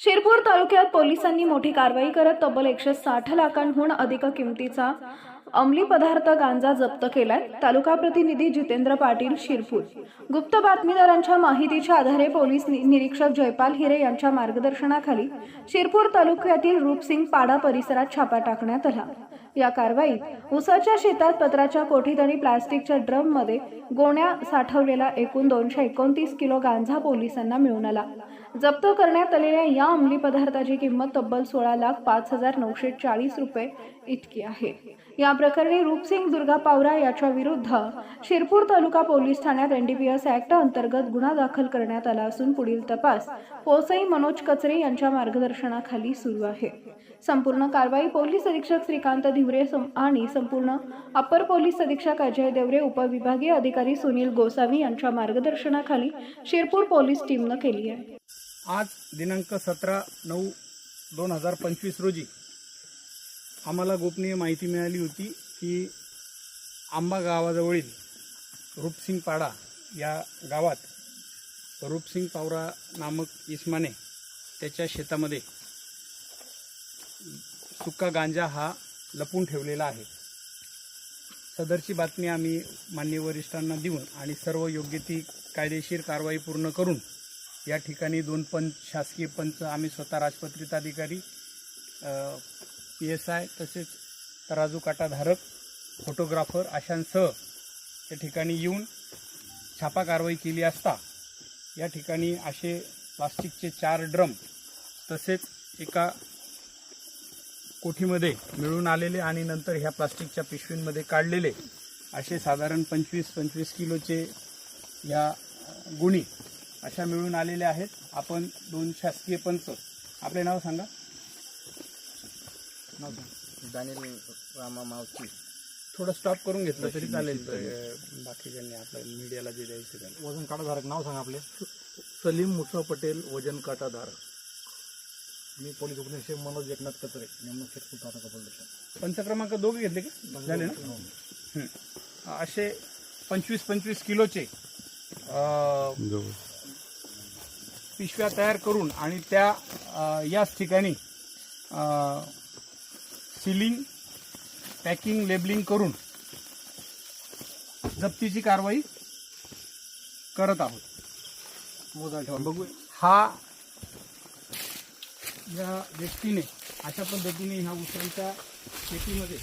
शिरपूर तालुक्यात पोलिसांनी मोठी कारवाई करत तब्बल एकशे साठ लाखांहून अधिक किमतीचा अंमली पदार्थ गांजा जप्त केलाय तालुका प्रतिनिधी जितेंद्र पाटील शिरपूर. गुप्त बातमीदारांच्या माहितीच्या आधारे पोलीस नि- निरीक्षक जयपाल हिरे यांच्या मार्गदर्शनाखाली शिरपूर तालुक्यातील रूपसिंग पाडा परिसरात छापा टाकण्यात आला. या कारवाईत उसाच्या शेतात पत्राच्या कोठीत आणि प्लास्टिकच्या ड्रममध्ये गोण्या साठवलेला एकूण दोनशे एकोणतीस किलो गांजा पोलिसांना मिळून आला. जप्त करण्यात आलेल्या या अंमली पदार्थाची किंमत तब्बल सोळा लाख पाच हजार नऊशे चाळीस रुपये इतकी आहे. या प्रकरणी रूपसिंग दुर्गा पावरा याच्या विरुद्ध शिरपूर तालुका पोलीस ठाण्यात एनडीपीएस ऍक्ट अंतर्गत गुन्हा दाखल करण्यात आला असून पुढील तपास पोसई मनोज कचरे यांच्या मार्गदर्शनाखाली सुरू आहे. संपूर्ण कारवाई पोलीस अधीक्षक श्रीकांत धिवरे आणि संपूर्ण अपर पोलीस अधीक्षक अजय देवरे उपविभागीय अधिकारी सुनील गोसावी यांच्या मार्गदर्शनाखाली शिरपूर पोलीस टीमनं केली आहे. आज दिनांक सतरा नऊ दोन हजार पंचवीस रोजी आम्हाला गोपनीय माहिती मिळाली होती की आंबा गावाजवळील रूपसिंग पाडा या गावात रूपसिंग पावरा नामक इस्माने त्याच्या शेतामध्ये सुका गांजा हा लपून ठेवलेला आहे. सदरची बातमी आम्ही मान्य वरिष्ठांना देऊन आणि सर्व योग्य ती कायदेशीर कारवाई पूर्ण करून या ठिकाणी दोन पंच शासकीय पंच आम्ही स्वतः राजपत्रित अधिकारी पी एस आय तसेच तराजू काटाधारक फोटोग्राफर अशांसह या ठिकाणी येऊन छापा कारवाई केली असता या ठिकाणी असे प्लास्टिकचे चार ड्रम तसेच एका कोठीमध्ये मिळून आलेले आणि नंतर ह्या प्लास्टिकच्या पिशवींमध्ये काढलेले असे साधारण पंचवीस पंचवीस किलोचे ह्या गुणी अशा मिळून आलेल्या आहेत. आपण दोन शासकीय पंच आपले नाव सांगा नाव सांगा. दानिल रामा मावची थोडं स्टॉप करून घेतलं तरी चालेल. तर बाकीच्यांनी आपल्या मीडियाला जे द्यायचं त्यांना. वजन काटाधारक नाव सांगा आपले. सलीम मुसा पटेल वजन काटाधार मी पोलीस उपनिरीक्षक मनोज एकनाथ कचरे. नेमणूक पोलीस पंच क्रमांक दोघे घेतले का? झाले ना. असे पंचवीस पंचवीस किलोचे पिशव्या तयार करून आणि त्या याच ठिकाणी सिलिंग पॅकिंग लेबलिंग करून जप्तीची कारवाई करत आहोत. मोजा ठेवा. बघू हा या व्यक्तीने अशा पद्धतीने ह्या उसळीच्या शेतीमध्ये